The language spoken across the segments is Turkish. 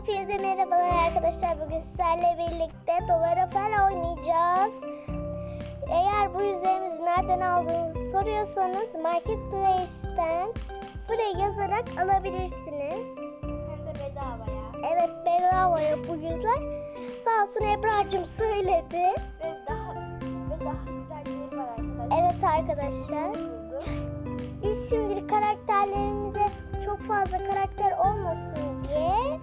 Hepinize merhabalar arkadaşlar. Bugün sizlerle birlikte Dolarofel oynayacağız. Eğer bu yüzlerimizi nereden aldığınızı soruyorsanız Marketplace'ten Free yazarak alabilirsiniz. Hem de bedavaya. Evet bedavaya bu yüzler. Sağ olsun Ebra'cığım söyledi. Ve daha ve daha güzelleri var arkadaşlar. Evet arkadaşlar. Biz şimdilik karakterlerimize çok fazla karakter olmasın diye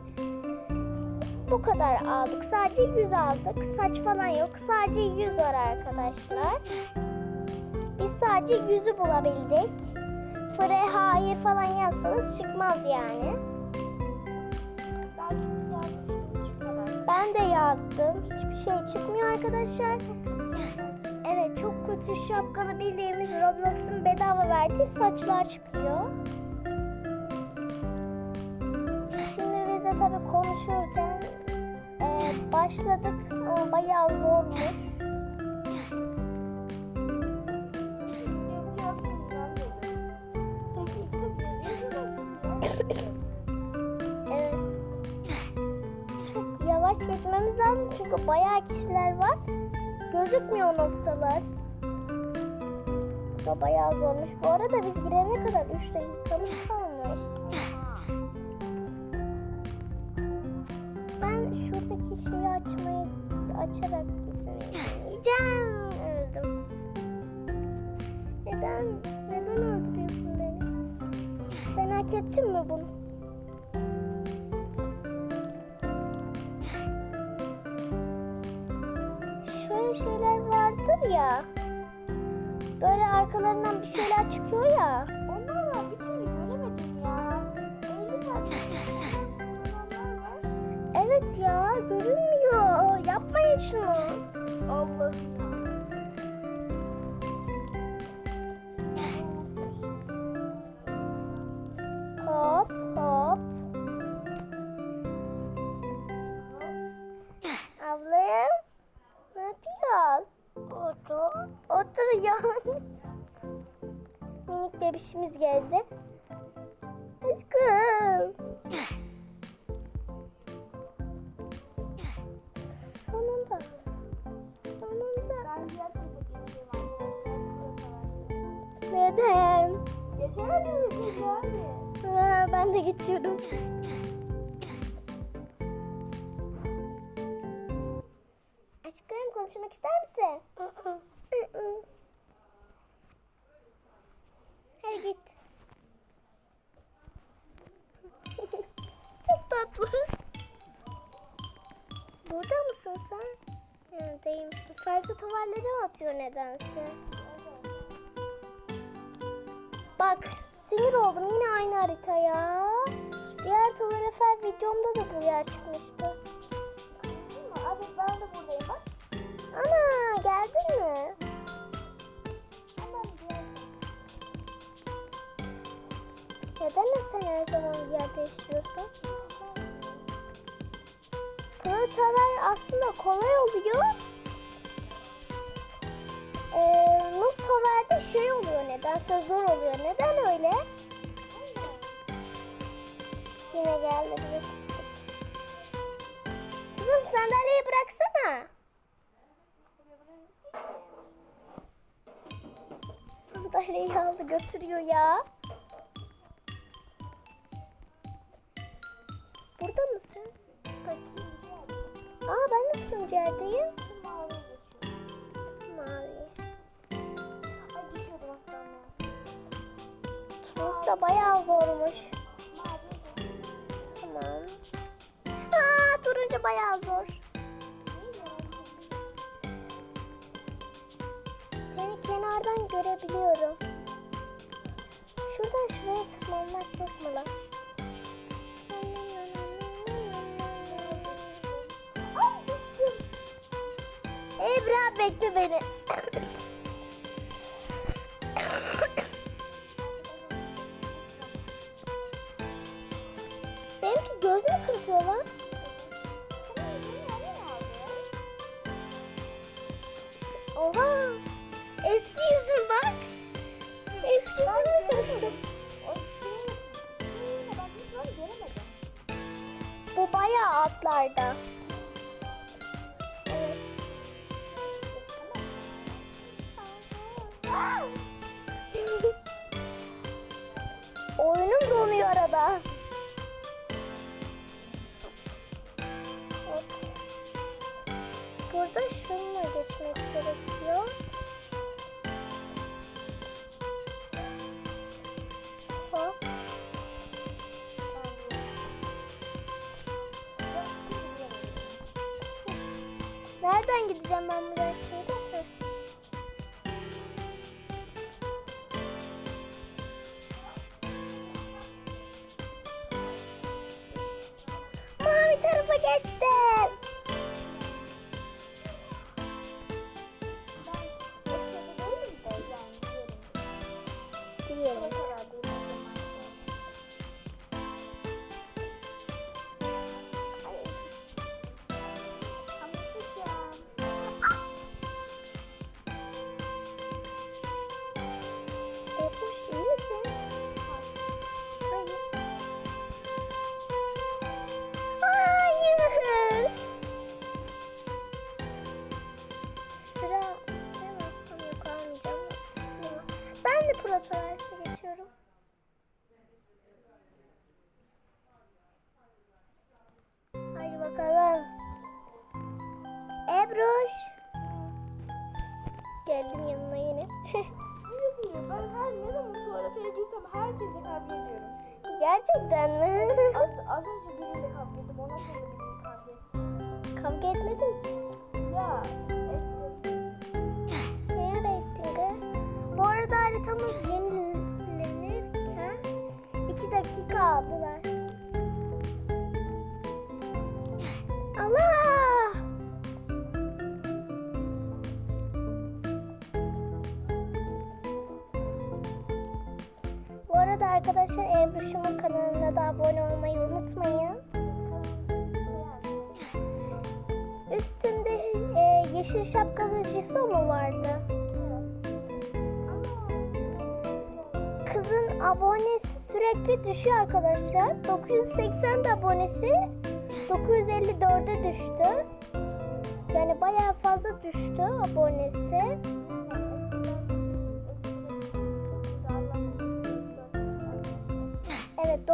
bu kadar aldık. Sadece 100 aldık. Saç falan yok. Sadece 100 var arkadaşlar. Biz sadece 100'ü bulabildik. Fre hayır falan yazsanız çıkmaz yani. Ben de yazdım. Hiçbir şey çıkmıyor arkadaşlar. Evet çok kötü şapkalı bildiğimiz Roblox'un bedava verdiği saçlar çıkıyor. Başladık ama bayağı zormuş. Evet. Yavaş gitmemiz lazım çünkü bayağı kişiler var. Gözükmüyor noktalar. Bu da bayağı zormuş. Bu arada biz girene kadar 3 dakikamız açarak deneyeceğim. Öldüm. Neden? Neden öldürüyorsun beni? Ben hak ettim mi bunu? Şöyle şeyler vardır ya. Böyle arkalarından bir şeyler çıkıyor ya. Onlar var bir türlü göremedim ya. 50 saat olanlar var. Evet ya görünmüyor. Yapmayın şunu. Allah'ım. Hop hop. Ablayım. Ne yapıyorsun? Otur. Otur ya. Minik bebişimiz geldi. Neden? Geçemedim mi siz? Ha, ben de geçiyordum. Aşkım konuşmak ister misin? Hadi git. Çok tatlı. Burada mısın sen? Ya, değil misin? Farklı tuvalleri atıyor nedense. Bak sinir oldum yine aynı harita ya. Diğer Tuvarefer videomda da bu yer çıkmıştı. Abi ben de buradayım bak. Ana geldin mi? Neden de sen her zaman yer değiştiriyorsun? Tuvarefer aslında kolay oluyor. Ee, Noktalarda şey nedense zor oluyor. Neden öyle? Yine geldi bize. Kızım sandalyeyi bıraksana. Sandalyeyi aldı götürüyor ya. Burada mısın? Bakayım. Aa ben de turuncu yerdeyim. geçiyorum. Mavi. Da bayağı zormuş. Tamam. Aa turuncu bayağı zor. Seni kenardan görebiliyorum. Şuradan şuraya tırmanmak yok mu lan? Ebra bekle beni. Benimki göz mü kırpıyor lan? Oha! Eski yüzüm bak. Eski var göremedim. Bu bayağı atlarda. Evet. Oyunum Nereden gideceğim ben buraya Ebruş. Geldim yanına yine. Ben her ne zaman tuvalete girsem herkese kavga ediyorum. Gerçekten mi? Az, az önce biriyle kavga ettim. Ondan sonra biriyle kavga. Kavga etmedin ki. Ya ettim. Ne ara ettin kız? Bu arada haritamız yenilenirken iki dakika aldılar. Arkadaşlar Ebruş'umun kanalına da abone olmayı unutmayın. Üstünde e, yeşil şapkalı Jisoo mu vardı? Kızın abonesi sürekli düşüyor arkadaşlar. 980 de abonesi 954'e düştü. Yani bayağı fazla düştü abonesi.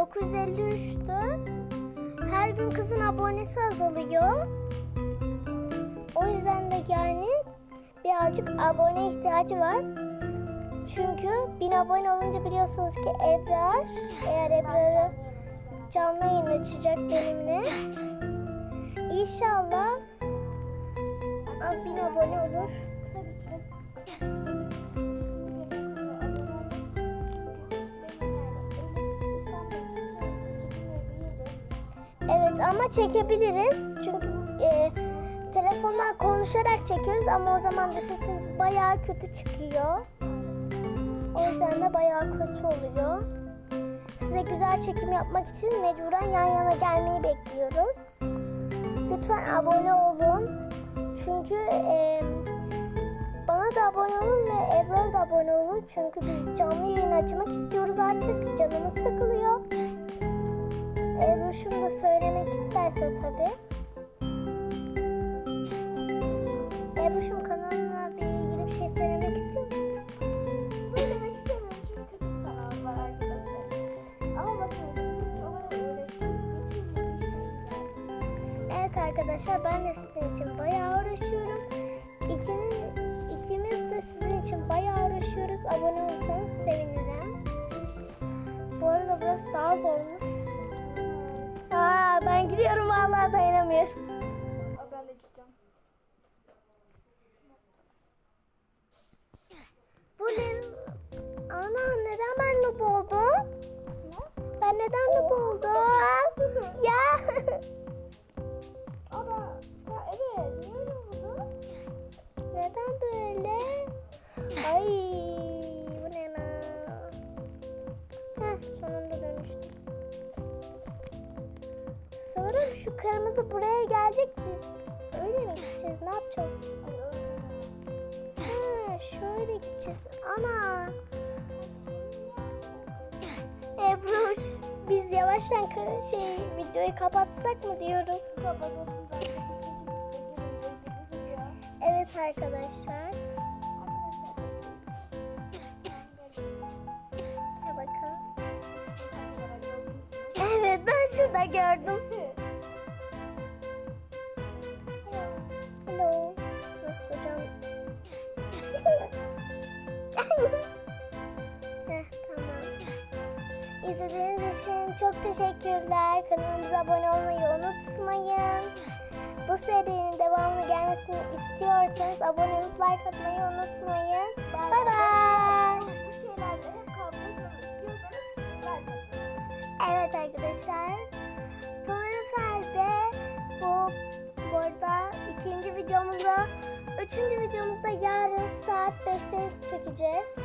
953'tü. Her gün kızın abonesi azalıyor. O yüzden de yani birazcık abone ihtiyacı var. Çünkü 1000 abone olunca biliyorsunuz ki Ebrar, eğer Ebrar'ı canlı yayın açacak benimle. İnşallah aa, 1000 abone olur. Kısa bir süre çekebiliriz. Çünkü e, telefondan konuşarak çekiyoruz ama o zaman da sesimiz bayağı kötü çıkıyor. O yüzden de bayağı kötü oluyor. Size güzel çekim yapmak için mecburen yan yana gelmeyi bekliyoruz. Lütfen abone olun. Çünkü e, bana da abone olun ve Ebru'ya da abone olun. Çünkü biz canlı yayın açmak istiyoruz artık. Canımız sıkılıyor. Ebru'şum da söylemek isterse tabii. Ebru'şum kanalına ilgili bir şey söylemek istiyor musun? Söylemek istemiyorum çünkü kötü bir kanal var arkadaşlar. Ama bakın sizin hiç ona uğraşıyorum. Hiç bir yani. Evet arkadaşlar ben de sizin için bayağı uğraşıyorum. İkiniz, ikimiz de sizin için bayağı uğraşıyoruz. Abone olursanız sevinirim. Bu arada burası daha zormuş. Ben gidiyorum vallahi dayanamıyorum. Aa, ben de gideceğim. Bu ne? Ana neden ben noob oldum? Ben neden noob oldum? Ya. Kırmızı buraya gelecek biz. Öyle mi gideceğiz? Ne yapacağız? Ha, şöyle gideceğiz. Ana. Ebruş. Biz yavaştan şey videoyu kapatsak mı diyorum. Kapatalım. Evet arkadaşlar. Evet ben şurada gördüm. Çok teşekkürler. Kanalımıza abone olmayı unutmayın. Bu serinin devamını gelmesini istiyorsanız abone olup like atmayı unutmayın. Bay bay. Bu şeylerde hep kavga etmemi istiyorsanız like atın. Evet arkadaşlar. Torrefel'de bu burada ikinci videomuzu üçüncü videomuzda yarın saat 5'te çekeceğiz.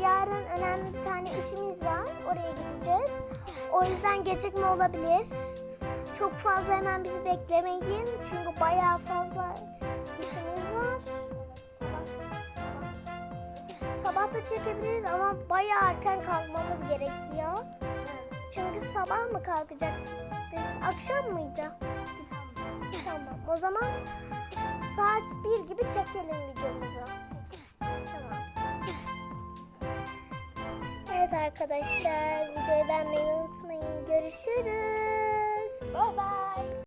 Yarın önemli bir tane işimiz var. Oraya gideceğiz. O yüzden gecikme olabilir. Çok fazla hemen bizi beklemeyin. Çünkü bayağı fazla işimiz var. Sabah da çekebiliriz ama bayağı erken kalkmamız gerekiyor. Çünkü sabah mı kalkacaktık biz? Akşam mıydı? Tamam. O zaman saat 1 gibi çekelim videomuzu. Evet arkadaşlar videoyu beğenmeyi unutmayın. Görüşürüz. Bye bye.